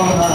감사합니다.